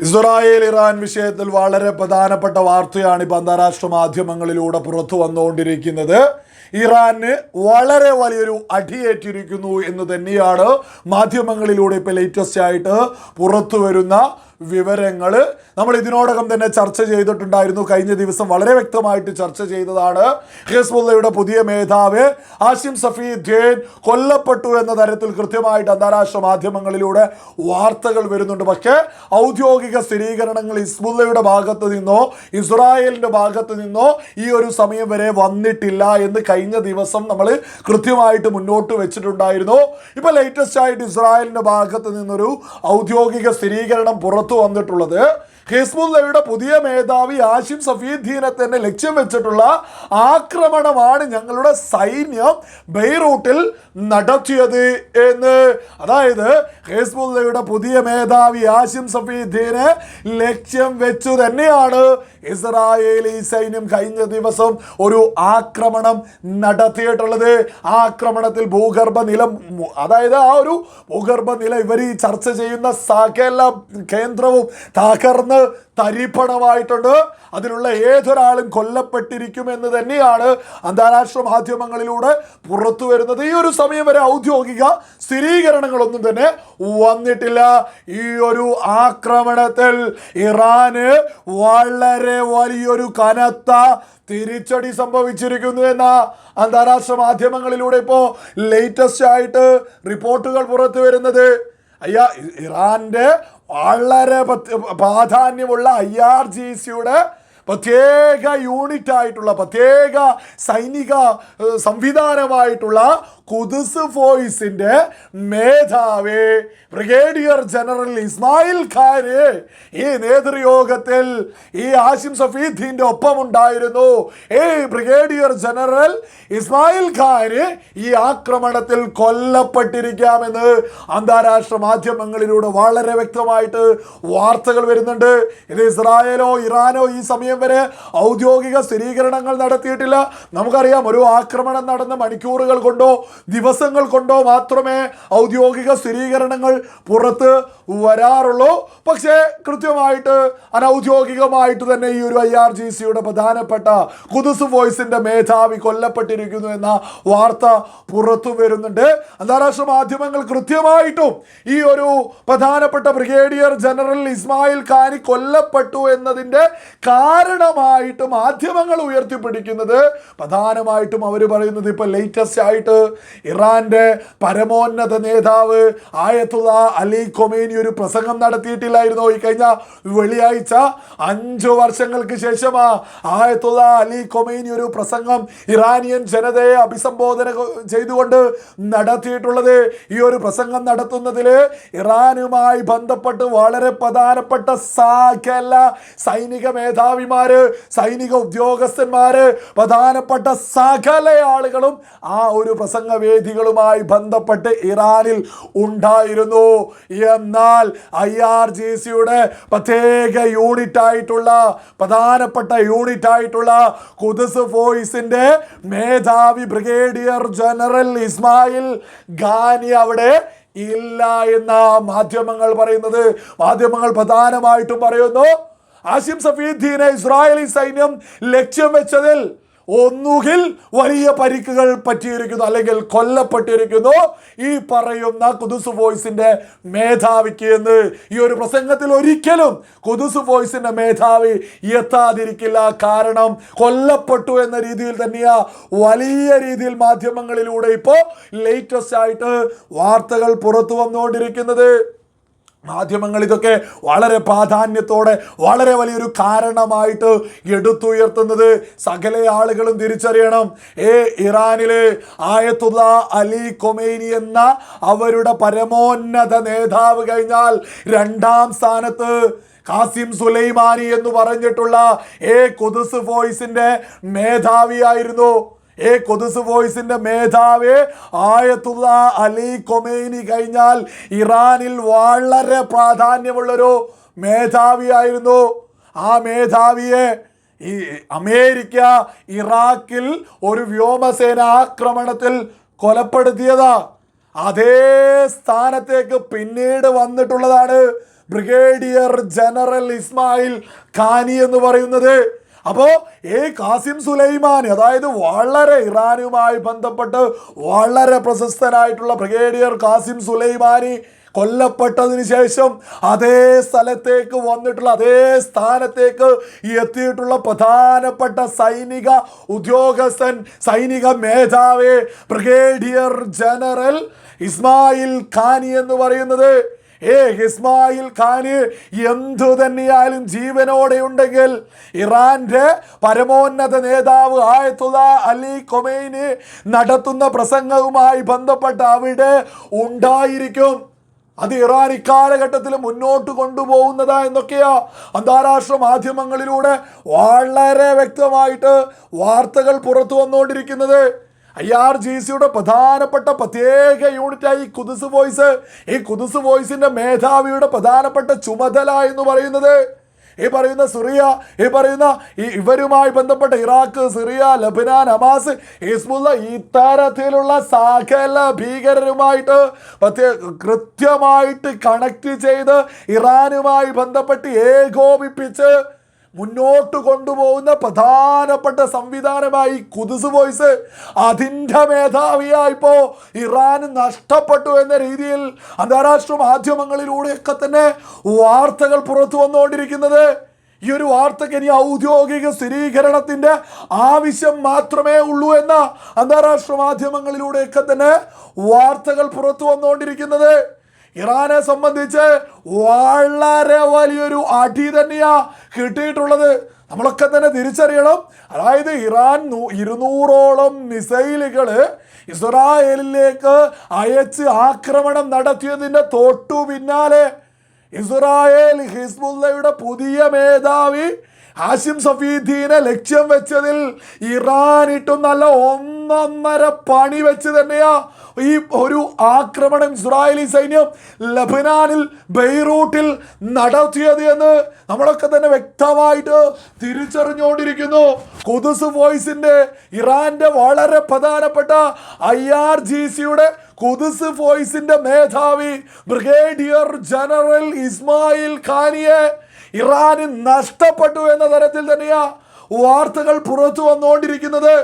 Israel Iran വിഷയത്തിൽ വളരെ പ്രധാനപ്പെട്ട വാർത്തയാണ് ഇപ്പോൾ അന്താരാഷ്ട്ര മാധ്യമങ്ങളിലൂടെ പുറത്തു വന്നുകൊണ്ടിരിക്കുന്നത്. ഇറാന് വളരെ വലിയൊരു അടിയേറ്റിരിക്കുന്നു എന്ന് തന്നെയാണ് മാധ്യമങ്ങളിലൂടെ ഇപ്പോൾ ലേറ്റസ്റ്റ് ആയിട്ട് പുറത്തു വരുന്ന വിവരങ്ങൾ നമ്മൾ ഇതിനോടകം തന്നെ ചർച്ച ചെയ്തിട്ടുണ്ടായിരുന്നു. കഴിഞ്ഞ ദിവസം വളരെ വ്യക്തമായിട്ട് ചർച്ച ചെയ്തതാണ് ഹിസ്ബുള്ളയുടെ പുതിയ മേധാവ് ആസിം സഫീദ്ദീൻ കൊല്ലപ്പെട്ടു എന്ന തരത്തിൽ കൃത്യമായിട്ട് അന്താരാഷ്ട്ര മാധ്യമങ്ങളിലൂടെ വാർത്തകൾ വരുന്നുണ്ട്. പക്ഷേ ഔദ്യോഗിക സ്ഥിരീകരണങ്ങൾ ഹിസ്ബുള്ളയുടെ ഭാഗത്ത് നിന്നോ ഇസ്രായേലിന്റെ ഭാഗത്ത് നിന്നോ ഈ ഒരു സമയം വരെ വന്നിട്ടില്ല എന്ന് കഴിഞ്ഞ ദിവസം നമ്മൾ കൃത്യമായിട്ട് മുന്നോട്ട് വെച്ചിട്ടുണ്ടായിരുന്നു. ഇപ്പോൾ ലേറ്റസ്റ്റ് ആയിട്ട് ഇസ്രായേലിന്റെ ഭാഗത്ത് നിന്നൊരു ഔദ്യോഗിക സ്ഥിരീകരണം പുറത്തു വന്നിട്ടുള്ളത്. ഹിസ്ബുള്ളയുടെ പുതിയ മേധാവി ആഷിം സഫീദ്ദീനെ തന്നെ ലക്ഷ്യം വെച്ചിട്ടുള്ള ആക്രമണമാണ് ഞങ്ങളുടെ സൈന്യം ബെയ്റൂട്ടിൽ നടത്തിയത് എന്ന്. അതായത് ഹിസ്ബുല്ലയുടെ പുതിയ മേധാവി ആഷിം സഫീദ്ദീനെ ലക്ഷ്യം വെച്ചു തന്നെയാണ് ഇസ്രായേലി സൈന്യം കഴിഞ്ഞ ദിവസം ഒരു ആക്രമണം നടത്തിയിട്ടുള്ളത്. ആ ആക്രമണത്തിൽ ഭൂഗർഭ നിലം അതായത് ആ ഒരു ഭൂഗർഭ നില ഇവർ ചർച്ച ചെയ്യുന്ന സകല കേന്ദ്രവും തകർന്ന് തരിപ്പണമായിട്ടുണ്ട്. അതിലുള്ള ഏതൊരാളും കൊല്ലപ്പെട്ടിരിക്കും എന്ന് തന്നെയാണ് അന്താരാഷ്ട്ര മാധ്യമങ്ങളിലൂടെ പുറത്തു വരുന്നത്. ഈ ഒരു സമയം വരെ ഔദ്യോഗിക സ്ഥിരീകരണങ്ങളൊന്നും തന്നെ വന്നിട്ടില്ല. ഈ ഒരു ആക്രമണത്തിൽ ഇറാന് വളരെ വലിയൊരു കനത്ത തിരിച്ചടി സംഭവിച്ചിരിക്കുന്നു എന്ന അന്താരാഷ്ട്ര മാധ്യമങ്ങളിലൂടെ ഇപ്പോൾ ലേറ്റസ്റ്റ് ആയിട്ട് റിപ്പോർട്ടുകൾ പുറത്തു വരുന്നത്. അയ്യാ ഇറാന്റെ വളരെ പ്രാധാന്യമുള്ള ഐ ആർ ജി സിയുടെ പ്രത്യേക യൂണിറ്റ് ആയിട്ടുള്ള പ്രത്യേക സൈനിക സംവിധാനമായിട്ടുള്ള കുദുസ് ഫോഴ്സിന്റെ മേധാവി ബ്രിഗേഡിയർ ജനറൽ ഇസ്മായിൽ ഖാന് ഈ നേതൃയോഗത്തിൽ ഈ ആസിം സഫീദ്ദീന്റെ ഒപ്പമുണ്ടായിരുന്നു. ഈ ബ്രിഗേഡിയർ ജനറൽ ഇസ്മായിൽ ഖാന് ഈ ആക്രമണത്തിൽ കൊല്ലപ്പെട്ടിരിക്കാമെന്ന് അന്താരാഷ്ട്ര മാധ്യമങ്ങളിലൂടെ വളരെ വ്യക്തമായിട്ട് വാർത്തകൾ വരുന്നുണ്ട്. ഇത് ഇസ്രായേലോ ഇറാനോ ഈ സമയം വരെ ഔദ്യോഗിക സ്ഥിരീകരണങ്ങൾ നടത്തിയിട്ടില്ല. നമുക്കറിയാം ഒരു ആക്രമണം നടന്ന മണിക്കൂറുകൾ കൊണ്ടോ ദിവസങ്ങൾ കൊണ്ടോ മാത്രമേ ഔദ്യോഗിക സ്ഥിരീകരണങ്ങൾ പുറത്ത് വരാറുള്ളൂ. പക്ഷേ കൃത്യമായിട്ട് അനൗദ്യോഗികമായിട്ട് തന്നെ ഈ ഒരു ഐ ആർ ജി സിയുടെ പ്രധാനപ്പെട്ട കുതുസ് വോയിസിന്റെ മേധാവി കൊല്ലപ്പെട്ടിരിക്കുന്നു എന്ന വാർത്ത പുറത്തു വരുന്നുണ്ട്. അന്താരാഷ്ട്ര മാധ്യമങ്ങൾ കൃത്യമായിട്ടും ഈ ഒരു പ്രധാനപ്പെട്ട ബ്രിഗേഡിയർ ജനറൽ ഇസ്മായിൽ ഖാനി കൊല്ലപ്പെട്ടു എന്നതിന്റെ കാരണമായിട്ട് മാധ്യമങ്ങൾ ഉയർത്തിപ്പിടിക്കുന്നത്. പ്രധാനമായിട്ടും അവർ പറയുന്നത് ഇപ്പൊ ലേറ്റസ്റ്റ് ആയിട്ട് ഇറാന്റെ പരമോന്നത നേതാവ് ആയത്തുള്ള അലി കൊമേനി ഒരു പ്രസംഗം നടത്തിയിട്ടില്ലായിരുന്നു? ഈ കഴിഞ്ഞ വെള്ളിയാഴ്ച അഞ്ചു വർഷങ്ങൾക്ക് ശേഷമാ ആയത്തുള്ള അലി കൊമേനി ഒരു പ്രസംഗം ഇറാനിയൻ ജനതയെ അഭിസംബോധന ചെയ്തുകൊണ്ട് നടത്തിയിട്ടുള്ളത്. ഈ ഒരു പ്രസംഗം നടത്തുന്നതിൽ ഇറാനുമായി ബന്ധപ്പെട്ട് വളരെ പ്രധാനപ്പെട്ട സകല സൈനിക മേധാവിമാര് സൈനിക ഉദ്യോഗസ്ഥന്മാര് പ്രധാനപ്പെട്ട സകല ആളുകളും ആ ഒരു പ്രസംഗ വേദികളുമായി ബന്ധപ്പെട്ട് ഇറാനിൽ ഉണ്ടായിരുന്നു. എന്നാൽ ഐ ആർ ജി സിയുടെ പ്രത്യേക യൂണിറ്റ് ആയിട്ടുള്ള പ്രധാനപ്പെട്ട യൂണിറ്റ് ആയിട്ടുള്ള കുദസ് ഫോഴ്സിന്റെ മേധാവി ബ്രിഗേഡിയർ ജനറൽ ഇസ്മായിൽ ഖാനി അവിടെ ഇല്ല എന്ന മാധ്യമങ്ങൾ പറയുന്നത്. മാധ്യമങ്ങൾ പ്രധാനമായിട്ടും പറയുന്നു ആസിം സഫീദ്ദീനെ ഇസ്രായേലി സൈന്യം ലക്ഷ്യം വെച്ചതിൽ ഒന്നുകിൽ വലിയ പരിക്കുകൾ പറ്റിയിരിക്കുന്നു അല്ലെങ്കിൽ കൊല്ലപ്പെട്ടിരിക്കുന്നു. ഈ പറയുന്ന കുതുസ് വോയിസിന്റെ മേധാവിക്ക് എന്ന് ഈ ഒരു പ്രസംഗത്തിൽ ഒരിക്കലും കുതുസ് വോയിസിന്റെ മേധാവി എത്താതിരിക്കില്ല. കാരണം കൊല്ലപ്പെട്ടു എന്ന രീതിയിൽ തന്നെയാ വലിയ രീതിയിൽ മാധ്യമങ്ങളിലൂടെ ഇപ്പോൾ ലേറ്റസ്റ്റ് ആയിട്ട് വാർത്തകൾ പുറത്തു വന്നുകൊണ്ടിരിക്കുന്നത്. മാധ്യമങ്ങൾ ഇതൊക്കെ വളരെ പ്രാധാന്യത്തോടെ വളരെ വലിയൊരു കാരണമായിട്ട് എടുത്തുയർത്തുന്നത് സകല ആളുകളും തിരിച്ചറിയണം. ഏ ഇറാനിലെ ആയത്തുള്ള അലി കൊമേനി എന്ന അവരുടെ പരമോന്നത നേതാവ് കഴിഞ്ഞാൽ രണ്ടാം സ്ഥാനത്ത് കാസിം സുലൈമാനി എന്ന് പറഞ്ഞിട്ടുള്ള ഏ കുദുസ് ഫോയ്സിന്റെ മേധാവിയായിരുന്നു. ഏ കൊതുസ് വോയിസിന്റെ മേധാവി ആയത്തുള്ള അലി കൊമേനി കഴിഞ്ഞാൽ ഇറാനിൽ വളരെ പ്രാധാന്യമുള്ളൊരു മേധാവിയായിരുന്നു. ആ മേധാവിയെ ഈ അമേരിക്ക ഇറാഖിൽ ഒരു വ്യോമസേന ആക്രമണത്തിൽ കൊലപ്പെടുത്തിയതാ. അതേ സ്ഥാനത്തേക്ക് പിന്നീട് വന്നിട്ടുള്ളതാണ് ബ്രിഗേഡിയർ ജനറൽ ഇസ്മായിൽ ഖാനി എന്ന് പറയുന്നത്. അപ്പോൾ ഈ കാസിം സുലൈമാൻ അതായത് വളരെ ഇറാനുമായി ബന്ധപ്പെട്ട് വളരെ പ്രശസ്തനായിട്ടുള്ള ബ്രിഗേഡിയർ കാസിം സുലൈമാനി കൊല്ലപ്പെട്ടതിന് ശേഷം അതേ സ്ഥലത്തേക്ക് വന്നിട്ടുള്ള അതേ സ്ഥാനത്തേക്ക് എത്തിയിട്ടുള്ള പ്രധാനപ്പെട്ട സൈനിക ഉദ്യോഗസ്ഥൻ സൈനിക മേധാവി ബ്രിഗേഡിയർ ജനറൽ ഇസ്മായിൽ ഖാനി എന്ന് പറയുന്നത് ഏ ഇസ്മായിൽ ഖാന് എന്തു തന്നെയായാലും ജീവനോടെ ഉണ്ടെങ്കിൽ ഇറാന്റെ പരമോന്നത നേതാവ് ആയത്തുള്ള അലി കൊമൈന് നടത്തുന്ന പ്രസംഗവുമായി ബന്ധപ്പെട്ട് അവിടെ ഉണ്ടായിരിക്കും. അത് ഇറാൻ ഇക്കാലഘട്ടത്തിൽ മുന്നോട്ട് കൊണ്ടുപോകുന്നതാ എന്നൊക്കെയാ അന്താരാഷ്ട്ര മാധ്യമങ്ങളിലൂടെ വളരെ വ്യക്തമായിട്ട് വാർത്തകൾ പുറത്തു വന്നുകൊണ്ടിരിക്കുന്നത്. ഐ ആർ ജി സിയുടെ പ്രധാനപ്പെട്ട പ്രത്യേക യൂണിറ്റായി ഈ കുതുസ് വോയിസ്. ഈ കുതുസ് വോയിസിന്റെ മേധാവിയുടെ പ്രധാനപ്പെട്ട ചുമതല എന്ന് പറയുന്നത് ഈ പറയുന്ന സിറിയ ഈ പറയുന്ന ഈ ഇവരുമായി ബന്ധപ്പെട്ട Iraq Syria Lebanon Hamas Hezbollah ഇത്തരത്തിലുള്ള സകല ഭീകരരുമായിട്ട് കൃത്യമായിട്ട് കണക്ട് ചെയ്ത് ഇറാനുമായി ബന്ധപ്പെട്ട് ഏകോപിപ്പിച്ച് മുന്നോട്ട് കൊണ്ടുപോകുന്ന പ്രധാനപ്പെട്ട സംവിധാനമായി കുതുസ് വോയിസ് അതിന്റെ മേധാവിയായിപ്പോ ഇറാൻ നഷ്ടപ്പെട്ടു എന്ന രീതിയിൽ അന്താരാഷ്ട്ര മാധ്യമങ്ങളിലൂടെയൊക്കെ തന്നെ വാർത്തകൾ പുറത്തു വന്നുകൊണ്ടിരിക്കുന്നത്. ഈ ഒരു വാർത്തയ്ക്ക് ഇനി ഔദ്യോഗിക സ്ഥിരീകരണത്തിന്റെ ആവശ്യം മാത്രമേ ഉള്ളൂ എന്ന അന്താരാഷ്ട്ര മാധ്യമങ്ങളിലൂടെയൊക്കെ തന്നെ വാർത്തകൾ പുറത്തു വന്നുകൊണ്ടിരിക്കുന്നത്. ഇറാനെ സംബന്ധിച്ച് വളരെ വലിയൊരു അടി തന്നെയാ കിട്ടിയിട്ടുള്ളത് നമ്മളൊക്കെ തന്നെ തിരിച്ചറിയണം. അതായത് ഇറാൻ ഇരുന്നൂറോളം മിസൈലുകൾ ഇസ്രായേലിലേക്ക് അയച്ച് ആക്രമണം നടത്തിയതിന്റെ തൊട്ടു പിന്നാലെ ഇസ്രായേൽ ഹിസ്ബുല്ലയുടെ പുതിയ മേധാവി ഹാഷിം സഫീദ്ദീനെ ലക്ഷ്യം വെച്ചതിൽ ഇറാൻ ഇട്ടും നല്ല ഒന്നൊന്നര പണി വെച്ച് തന്നെയാ ഈ ഒരു ആക്രമണം ഇസ്രായേലി സൈന്യം ലബനാനിൽ ബെയ്റൂട്ടിൽ നടത്തിയത് എന്ന് നമ്മളൊക്കെ തന്നെ വ്യക്തമായിട്ട് തിരിച്ചറിഞ്ഞുകൊണ്ടിരിക്കുന്നു കുതുസ് വോയിസിന്റെ ഇറാന്റെ വളരെ പ്രധാനപ്പെട്ട ഐ ആർ ജി സിയുടെ കുതുസ് വോയിസിന്റെ മേധാവി ബ്രിഗേഡിയർ ജനറൽ ഇസ്മായിൽ ഖാനിയെ ഇറാന് നഷ്ടപ്പെട്ടു എന്ന തരത്തിൽ തന്നെയാ വാർത്തകൾ പുറത്തു വന്നുകൊണ്ടിരിക്കുന്നത്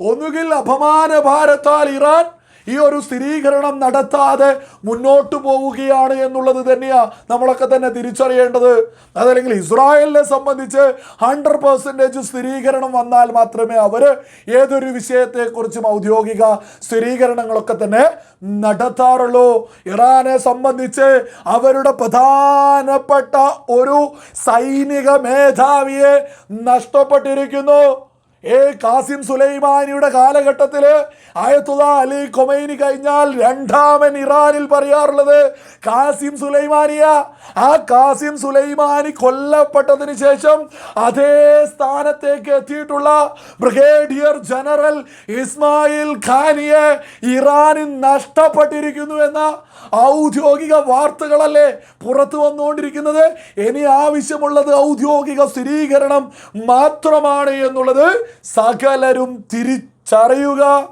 ഒന്നുകിൽ അപമാന ഭാരത്താൽ ഇറാൻ ഈ ഒരു സ്ഥിരീകരണം നടത്താതെ മുന്നോട്ട് പോവുകയാണ് എന്നുള്ളത് തന്നെയാണ് നമ്മളൊക്കെ തന്നെ തിരിച്ചറിയേണ്ടത്. അതല്ലെങ്കിൽ ഇസ്രായേലിനെ സംബന്ധിച്ച് ഹൺഡ്രഡ് പെർസെന്റേജ് സ്ഥിരീകരണം വന്നാൽ മാത്രമേ അവർ ഏതൊരു വിഷയത്തെക്കുറിച്ചും ഔദ്യോഗിക സ്ഥിരീകരണങ്ങളൊക്കെ തന്നെ നടത്താറുള്ളൂ. ഇറാനെ സംബന്ധിച്ച് അവരുടെ പ്രധാനപ്പെട്ട ഒരു സൈനിക മേധാവിയെ നഷ്ടപ്പെട്ടിരിക്കുന്നു. ഏ കാസിം സുലൈമാനിയുടെ കാലഘട്ടത്തിൽ ആയത്തുള്ള അലി കൊമൈനി കഴിഞ്ഞാൽ രണ്ടാമൻ ഇറാനിൽ പറയാറുള്ളത് കാസിം സുലൈമാനിയ. ആ കാസിം സുലൈമാനി കൊല്ലപ്പെട്ടതിന് ശേഷം അതേ സ്ഥാനത്തേക്ക് എത്തിയിട്ടുള്ള ബ്രിഗേഡിയർ ജനറൽ ഇസ്മായിൽ ഖാനിയെ ഇറാനിൽ നഷ്ടപ്പെട്ടിരിക്കുന്നു എന്ന ഔദ്യോഗിക വാർത്തകളല്ലേ പുറത്തു വന്നുകൊണ്ടിരിക്കുന്നത്. ഇനി ആവശ്യമുള്ളത് ഔദ്യോഗിക സ്ഥിരീകരണം മാത്രമാണ് എന്നുള്ളത് സകലരും തിരിച്ചറിയുക.